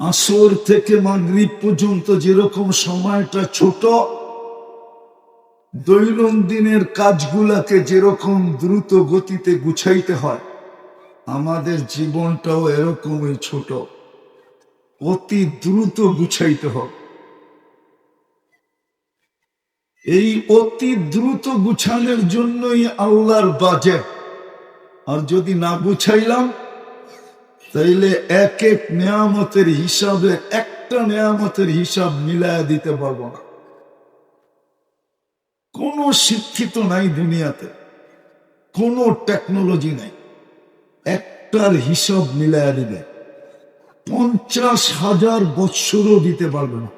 আসর থেকে মাগরিব পর্যন্ত যেরকম সময়টা ছোট, দৈনন্দিনের কাজগুলাকে যেরকম দ্রুত গতিতে গুছাইতে হয়, আমাদের জীবনটাও এরকমই ছোট। অতি দ্রুত গুছাইতে হবে এই অতি দ্রুত গুছানোর জন্যই আল্লাহর বাজেট। আর যদি না গুছাইলাম তাইলে এক এক নেয়ামতের হিসাবে একটা নেয়ামতের হিসাব মিলায়া দিতে পারব না। কোনো শিক্ষিত নাই দুনিয়াতে, কোনো টেকনোলজি নাই। একটার হিসাব মিলায়া দিবে পঞ্চাশ হাজার বৎসরও দিতে পারবে না।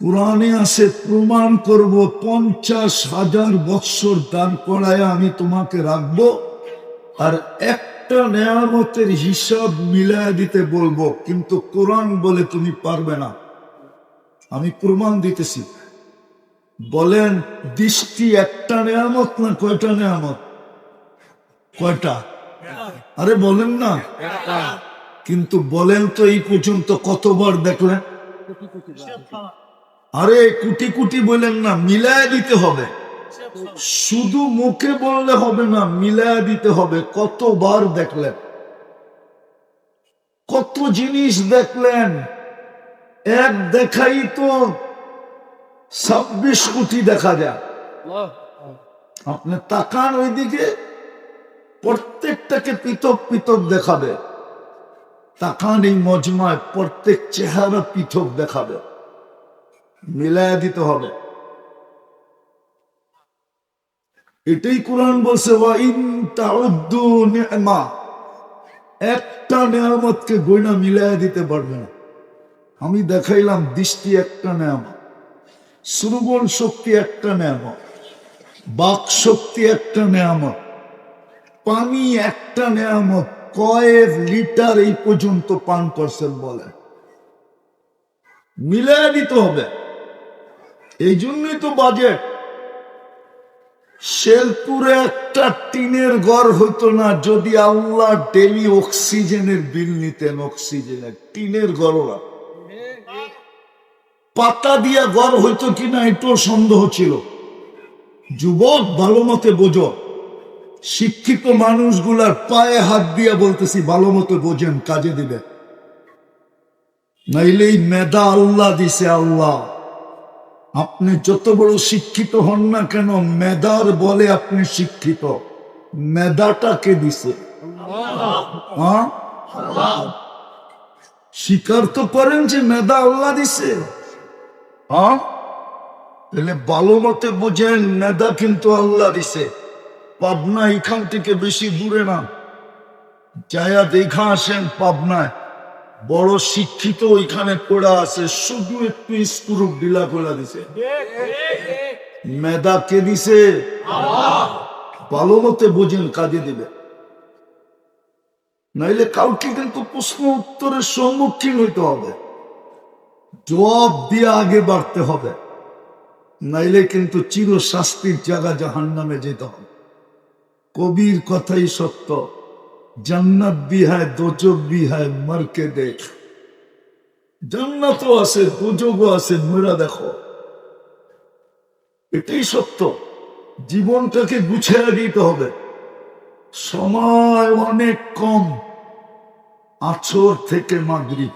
কোরআনে আছে, প্রমাণ করব, পঞ্চাশ হাজার বৎসর দান করায় আমি তোমাকে রাখব, আর একটা নেয়ামতের হিসাব মিলায় দিতে বলব, কিন্তু কোরআন বলে তুমি পারবে না। আমি প্রমাণ দিতেছি। বলেন, দৃষ্টি একটা নেয়ামত না কয়টা নেয়ামত? কয়টা? আরে বলেন না। কিন্তু বলেন তো এই পর্যন্ত কতবার দেখলেন? আরে, কুটি কুটি বলেন না মিলায় দিতে হবে। শুধু মুখে বললে হবে না, মিলায় দিতে হবে। কতবার দেখলেন? কত জিনিস দেখলেন? এক দেখাই তো ছাব্বিশ কোটি দেখা যায়। আপনি তাকান ওইদিকে, প্রত্যেকটাকে পৃথক পৃথক দেখাবে। তাকান এই মজমায়, প্রত্যেক চেহারা পৃথক দেখাবে। মিলায় দিতে হবে। এটাই কোরআন বলছে একটা নেয়ামতকে গয়না মিলায় দিতে পারবে না। আমি দেখাইলাম দৃষ্টি একটা নেয়ামত, শ্রবণ শক্তি একটা নেয়ামত, বাক শক্তি একটা নেয়ামত, পানি একটা নেয়ামত কয়েক লিটার এই পর্যন্ত পান করছেন বলে। মিলায় দিতে হবে। এই জন্যই তো বাজেট। শেলপুরে একটা টিনের ঘর হইতো না, যদি আল্লাহ ডেলি অক্সিজেনের বিল নিতেন অক্সিজেনের টিনের ঘর পাতা দিয়া ঘর হইতো কিনা এটাও সন্দেহ ছিল। যুবক, ভালো মতে বোঝো। শিক্ষিত মানুষগুলার পায়ে হাত দিয়া বলতেছি, ভালো মতো বোঝেন, কাজে দিবে নাইলে এই মেধা আল্লাহ দিছে আল্লাহ। আপনি যত বড় শিক্ষিত হন না কেন, মেধার বলে আপনি শিক্ষিত। মেধাটাকে দিছে? স্বীকার তো করেন যে মেধা আল্লাহ দিছে। হ্যাঁ তাহলে ভালো মতে বোঝেন, মেধা কিন্তু আল্লাহ দিছে। পাবনা এখান থেকে বেশি দূরে না। যায়া দেখা আসেন পাবনায়। বড় শিক্ষিত ওইখানে পড়া আছে, শুধু একটু স্ক্রু ঢিলা করে দিছে। মেধা কে দিছে? ভালো মতে বোঝেন, কাজে দিবে। নাইলে কাউকে কিন্তু প্রশ্ন উত্তরের সম্মুখীন হইতে হবে। জবাব দিয়ে আগে বাড়তে হবে। নাইলে কিন্তু চির শাস্তির জায়গা জাহান নামে যেতে হবে। কবির কথাই সত্য। জান্নাত বিহায় দোজক বিহায় মারকে দেখ। জান্নাত আছে দোজকও আছে মেরা দেখো। এটাই সত্য। জীবনটাকে গুছে দিতে হবে। সময় অনেক কম। আছর থেকে মাগরি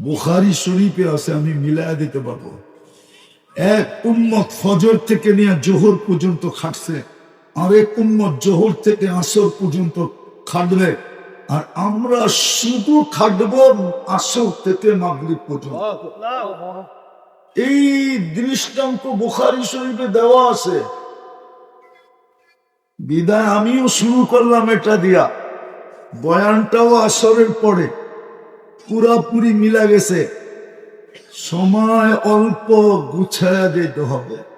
বুখারি শরীফে আছে, আমি মিলায়া দিতে পারব। এক উন্মত ফজর থেকে নিয়ে জোহর পর্যন্ত খাটছে। আরেক উম্মত জোহর থেকে আসর পর্যন্ত খাটবে। আর আমরা শুধু খাটব আসর থেকে মাগরিব পর্যন্ত। এই দৃষ্টান্ত বুখারি শরীফে দেওয়া আছে। বিদায় আমিও শুরু করলাম এটা দিয়া। বয়ানটাও আসরের পরে পুরাপুরি মিলা গেছে। সময় অল্প গুছায়া দিতে হবে।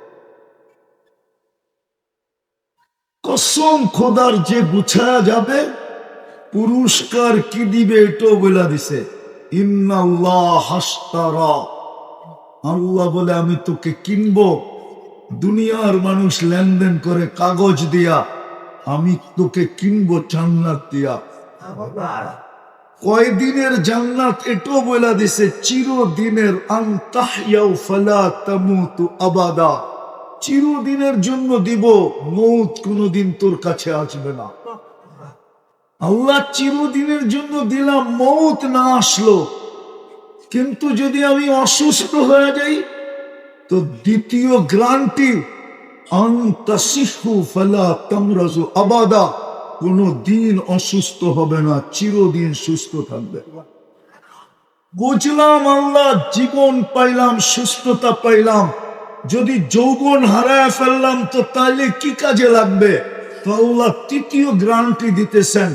কসম খোদার যে গুছায়া যাবে, পুরস্কার কি দিবে এটাও বলে দিছে। আল্লাহ বলে, আমি তোকে কিনবো। দুনিয়ার মানুষ লেনদেন করে কাগজ দিয়া। আমি তোকে কিনবো জান্নাত দিয়া। কয়দিনের জান্নাত এটাও বলে দিছে, চিরদিনের আন্তাহিয়াও ফালা তামুতু আবাদা। চিরদিনের জন্য দিব, মৌত কোনোদিন তোর কাছে আসবে না। আল্লাহ চিরদিনের জন্য দিলাম, মৌত না আসলো। কিন্তু যদি আমি অসুস্থ হয়ে যাই, তো দ্বিতীয় গ্রান্টি আবাদা, কোনো দিন অসুস্থ হবে না, চিরদিন সুস্থ থাকবে। বুঝলাম আল্লাহ, জীবন পাইলাম, সুস্থতা পাইলাম। যদি যৌবন হারায় ফেললাম, তো তাহলে কি কাজে লাগবে? তো আল্লাহ তৃতীয় গ্রান্টি দিতেছেন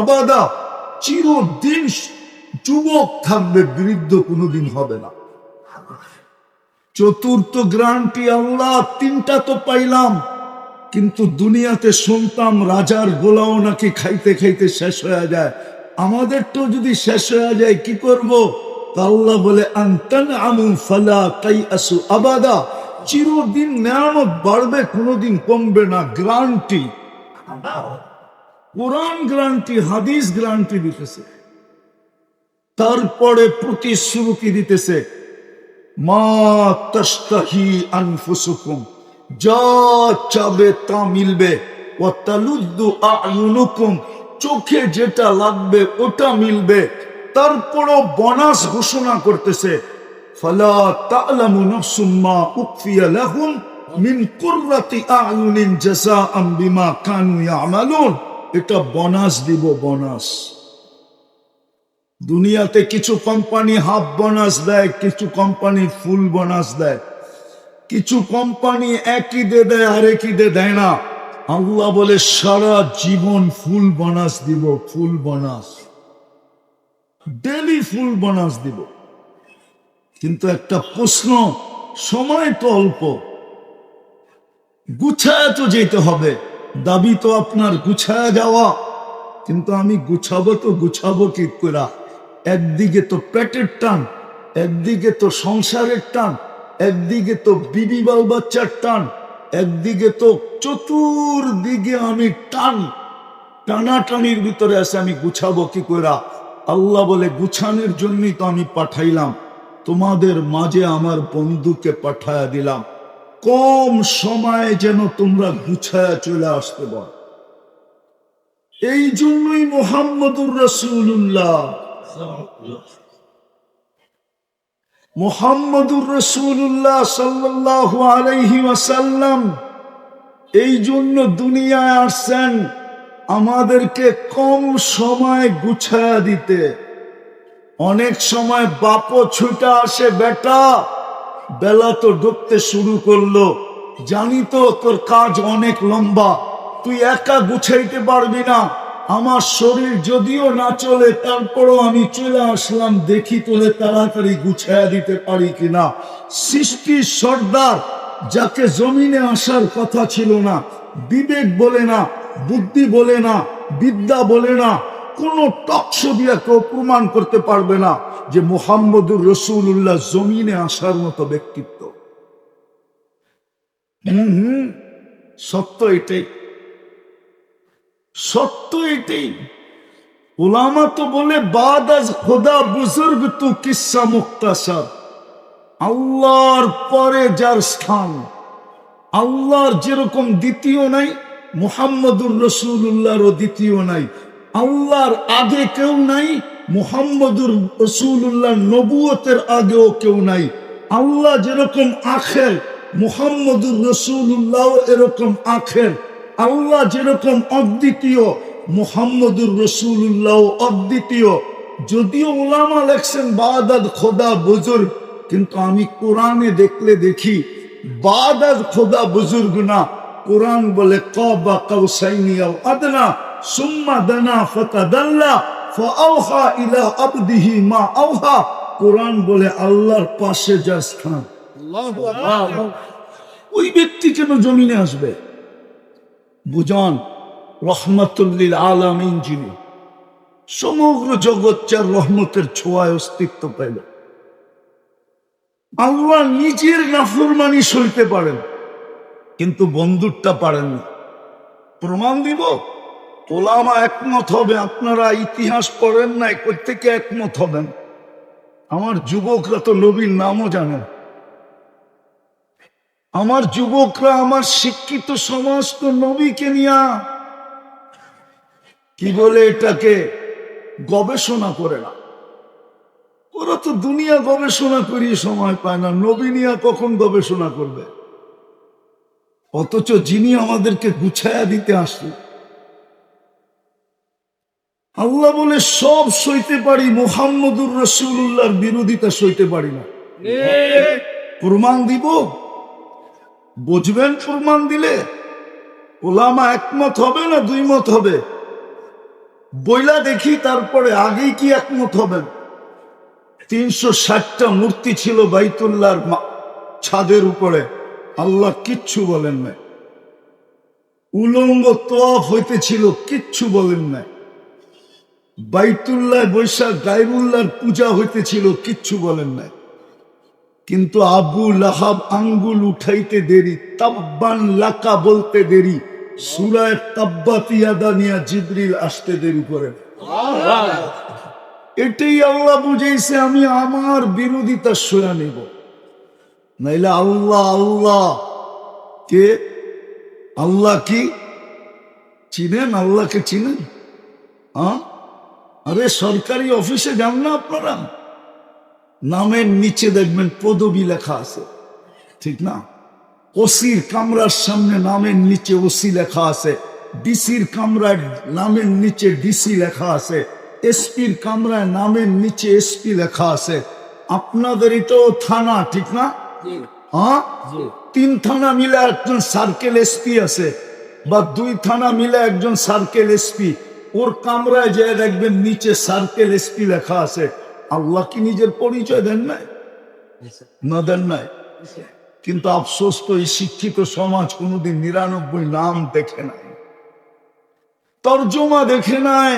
আবাদা। চিরদিন যুবক থাকবে, বৃদ্ধ কোনোদিন হবে না। চতুর্থ গ্রান্টি, আল্লাহ, তিনটা তো পাইলাম, কিন্তু দুনিয়াতে শুনতাম রাজার গোলাও নাকি খাইতে খাইতে শেষ হয়ে যায়। আমাদের তো যদি শেষ হয়ে যায়, কি করব? আল্লাহ বলে আবাদা। চিরদিন বাড়বে, কোনোদিন কমবে না। গ্রান্টি। কোরআন গ্রান্টি, হাদিস গ্রান্টি দিতেছে। তারপরে প্রতিশ্রুতি দিতেছে, মা তস্তাহি আনফুসুকুম। যা চাবে তা মিলবে। ও তালুদ্দু আয়ুনুকুম চোখে যেটা লাগবে, ওটা মিলবে। তারপরও বনাস ঘোষণা করতেছে মিন এটা দিব দুনিয়াতে কিছু কোম্পানি হাফ বোনাস দেয়, কিছু কোম্পানি ফুল বোনাস দেয়। কিছু কোম্পানি একই দে দেয়, আরেকই দে দেয় না। আল্লাহ বলে, সারা জীবন ফুল বোনাস দিব, full bonus. Daily full bonus দিব। কিন্তু একটা প্রশ্ন, সময় তো অল্প। গুছায় তো যেতে হবে। দাবি তো আপনার, গুছায় যাওয়া। কিন্তু আমি গুছাবো তো গুছাবো কি করে একদিকে তো পেটের টান, একদিকে তো সংসারের টান, একদিকে তো বিবি বাল বাচ্চার টান, একদিকে তো চতুর্দিকে আমি টান। টানাটানির ভিতরে আছে আমি গুছাবো কি করে আল্লাহ বলে, গুছানোর জন্যই তো আমি পাঠাইলাম। তোমাদের মাঝে আমার বন্ধুকে পাঠায়া দিলাম। কম সময়ে যেন তোমরা গুছায়া চলে আসতে পারো। এই জন্যই মোহাম্মদুর রসুল্লাহ মোহাম্মদুর রসুল্লাহ সাল্লাহ ওয়াসাল্লাম এই জন্য দুনিয়ায় আসছেন। আমাদেরকে কম সময় গুছায়া দিতে। অনেক সময় বাপও ছুটা আসে, বেটা, বেলা তো ডুবতে শুরু করল। জানি তো তোর কাজ অনেক লম্বা। তুই একা গুছাইতে পারবি না। আমার শরীর যদিও না চলে, তারপরও আমি চলে আসলাম। দেখি তোলে তাড়াতাড়ি গুছাইয়া দিতে পারি কিনা। সৃষ্টি সর্দার, যাকে জমিনে আসার কথা ছিল না, বিবেক বলে না বুদ্ধি বলে না, বিদ্যা বলে না, কোন টক্স দিয়া কেউ প্রমাণ করতে পারবে না যে মোহাম্মদুর রসুল্লাহ জমিনে আসার মতো ব্যক্তিত্ব। হম সত্য এটাই। সত্য এটাই। ওলামা তো বলে, বাদ আজ খোদা বুজুর্গ তু কিসা মুক্তাসার। আল্লাহর পরে যার স্থান, আল্লাহর যেরকম দ্বিতীয় নাই মুহাম্মদুর রসুল্লাহরও দ্বিতীয় নাই। আল্লাহর আগে কেউ নাই, মুহাম্মদুর রসুল্লাহ নবুয়তের আগেও কেউ নাই। আল্লাহ যেরকম আখের, মুহাম্মদুর রসুল্লাহ এরকম আখের। আল্লাহ যেরকম অদ্বিতীয়, মুহাম্মদুর রসুল্লাহ অদ্বিতীয়। যদিও ওলামা লেখছেন, বাদাদ খোদা বুজুর্গ, কিন্তু আমি কোরআনে দেখলে দেখি, বাদাদ খোদা বুজুর্গ না কোরআন বলে কবা কাউসাইনি আও আদনা সুম্মা দানা ফাতাদাল্লা ফাআওহা ইলা আবদিহি মা আওহা। কোরআন বলে আল্লাহর পাশে যা স্থান। ওই ব্যক্তি কেন জমিনে আসবে। বুঝান রহমতুল্লিল আলামিন যিনি সমগ্র জগৎ রহমতের ছোঁয়ায় অস্তিত্ব পেল আল্লাহ নিজের নাফরমানি সইতে পারেন। কিন্তু বন্ধুরটা পারেন না প্রমাণ দিব? ওলামা একমত হবে, আপনারা ইতিহাস পড়েন নাই থেকে একমত হবেন। আমার যুবকরা তো নবীর নামও জানেন আমার যুবকরা, আমার শিক্ষিত সমাজ তো নবীকে নিয়া কি বলে এটাকে গবেষণা করে না। ওরা তো দুনিয়া গবেষণা করিয়ে সময় পায় না, নবী নিয়া কখন গবেষণা করবে? অথচ যিনি আমাদেরকে গুছায়া দিতে আসলো। আল্লাহ বলে, সব সইতে পারি, মোহাম্মদুর রসুল্লাহর বিরোধিতা সইতে পারি না। প্রমাণ দিব? বুঝবেন প্রমাণ দিলে? ওলামা একমত হবে না দুই মত হবে? বইলা দেখি তারপরে আগেই কি একমত হবেন তিনশো ষাটটা মূর্তি ছিল বাইতুল্লাহর ছাদের উপরে। আল্লাহ কিচ্ছু বলেন নাই। উলঙ্গ তোয়াফ হইতেছিল কিচ্ছু বলেন নাই। বাইতুল্লাহ বৈশাখ গাইবুল্লাহর পূজা হইতেছিল কিচ্ছু বলেন নাই। কিন্তু আবু লাহাব আঙ্গুল উঠাইতে দেরি তাব্বান লাকা বলতে দেরি সুরায় তাব্বাতিয়াদা নিয়া জিবরিল আসতে দেরি করে। এটাই আল্লাহ বুঝাইছে আমি আমার বিরোধিতা সয়া নেব। নাইলে আল্লাহ আল্লাহ। কে? আল্লাহ কি? চিনেন? আল্লাহকে চিনেন? হ্যাঁ আরে সরকারি অফিসে যান না আপনারা? নামের নিচে দেখবেন পদবি লেখা আছে। ঠিক না? ওসির কামরার সামনে নামের নিচে ওসি লেখা আছে। ডিসির কামরায় নামের নিচে ডিসি লেখা আছে। এসপির কামরায় নামের নিচে এসপি লেখা আছে। আপনাদেরই তো থানা, ঠিক না? হ্যাঁ? তিন থানা মিলে একজন সার্কেল এসপি আছে বা দুই থানা মিলে একজন সার্কেল এসপি ওর কামরায় যে দেখবেন নিচে সার্কেল এসপি লেখা আছে। আল্লাহ কি নিজের পরিচয় দেন নাই? না দেন নাই? কিন্তু আফসোস তো এই শিক্ষিত সমাজ কোনোদিন নিরানব্বই নাম দেখে নাই। তর্জমা দেখে নাই।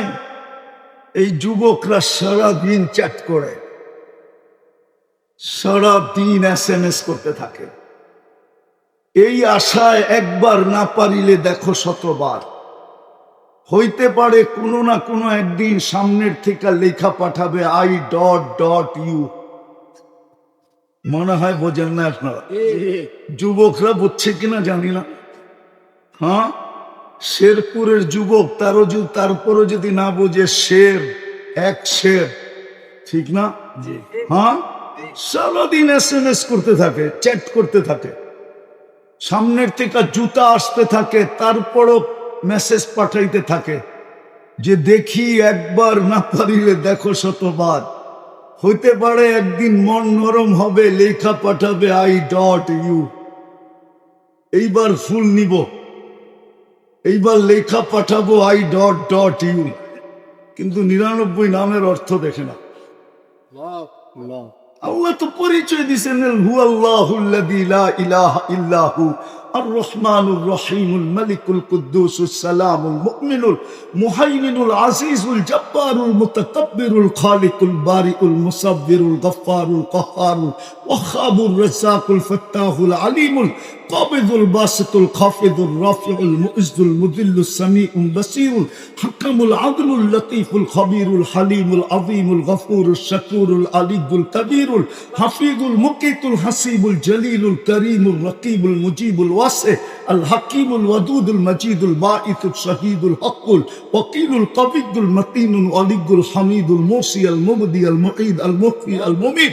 এই যুবকরা সারাদিন চ্যাট করে। সারাদিন এস এম এস করতে থাকে। এই আশায় একবার না পারিলে দেখো শতবার। হইতে পারে কোনো না কোনো একদিন সামনের থেকে লেখা পাঠাবে আই ডট ডট ইউ মনে হয় বোঝেন না আপনারা। যুবকরা বুঝছে কিনা জানি না। হ্যাঁ? শেরপুরের যুবক তারও তারপরও যদি না বোঝে শের এক শের। ঠিক না? হ্যাঁ? সারাদিন এস এম এস করতে থাকে চ্যাট করতে থাকে। সামনের থেকে জুতা আসতে থাকে, তারপরও মেসেজ পাঠাইতে থাকে। যে দেখি একবার না পারিলে দেখো শতবার। হইতে পারে একদিন মন নরম হবে, লেখা পাঠাবে আই ডট ইউ এইবার ফুল নিব। এইবার লেখা পাঠাবো আই ডট ডট ইউ কিন্তু নিরানব্বই নামের অর্থ দেখে না। আল্লাহ তো পরিচয় দিছেন হু আল্লাহুল্লাযী লা ইলাহা ইল্লাহু আর রহমানুর রহিমুল মালিকুল কুদ্দুসুস সালামুল মুমিনুল মুহাইমিনুল আজিজুল জব্বারুল মুতাকাব্বিরুল খালিকুল বারিকুল মুসাব্বিরুল গফফারুল কহ্হারুল الوهاب الرزاق الفتاح العليم القابض الباسط الخافض الرافع المؤز المذل السميع البصير حكم العدل اللطيف الخبير الحليم العظيم الغفور الشكور العلي الكبير الحفيظ المقيت الحسيب الجليل الكريم الرقيب المجيب الواسع الحكيم الودود المجيد الباعث الشهيد الحق الوكيل القوي المتين الولي الحميد الموصي المبدي المعيد المحيي المميت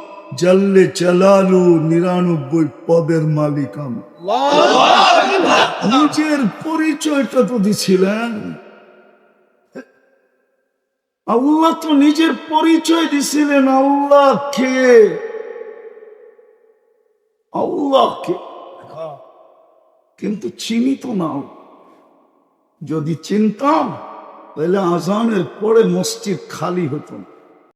জাল্লে চালালু নিরানব্বই পদের মালিক আমি নিজের পরিচয়টা তো দিছিলেন। আল্লাহ তো নিজের পরিচয় দিছিলেন, আল্লাহকে। আল্লাহকে। কিন্তু চিনি তো না। যদি চিনতাম, তাহলে আজানের পরে মসজিদ খালি হতো না।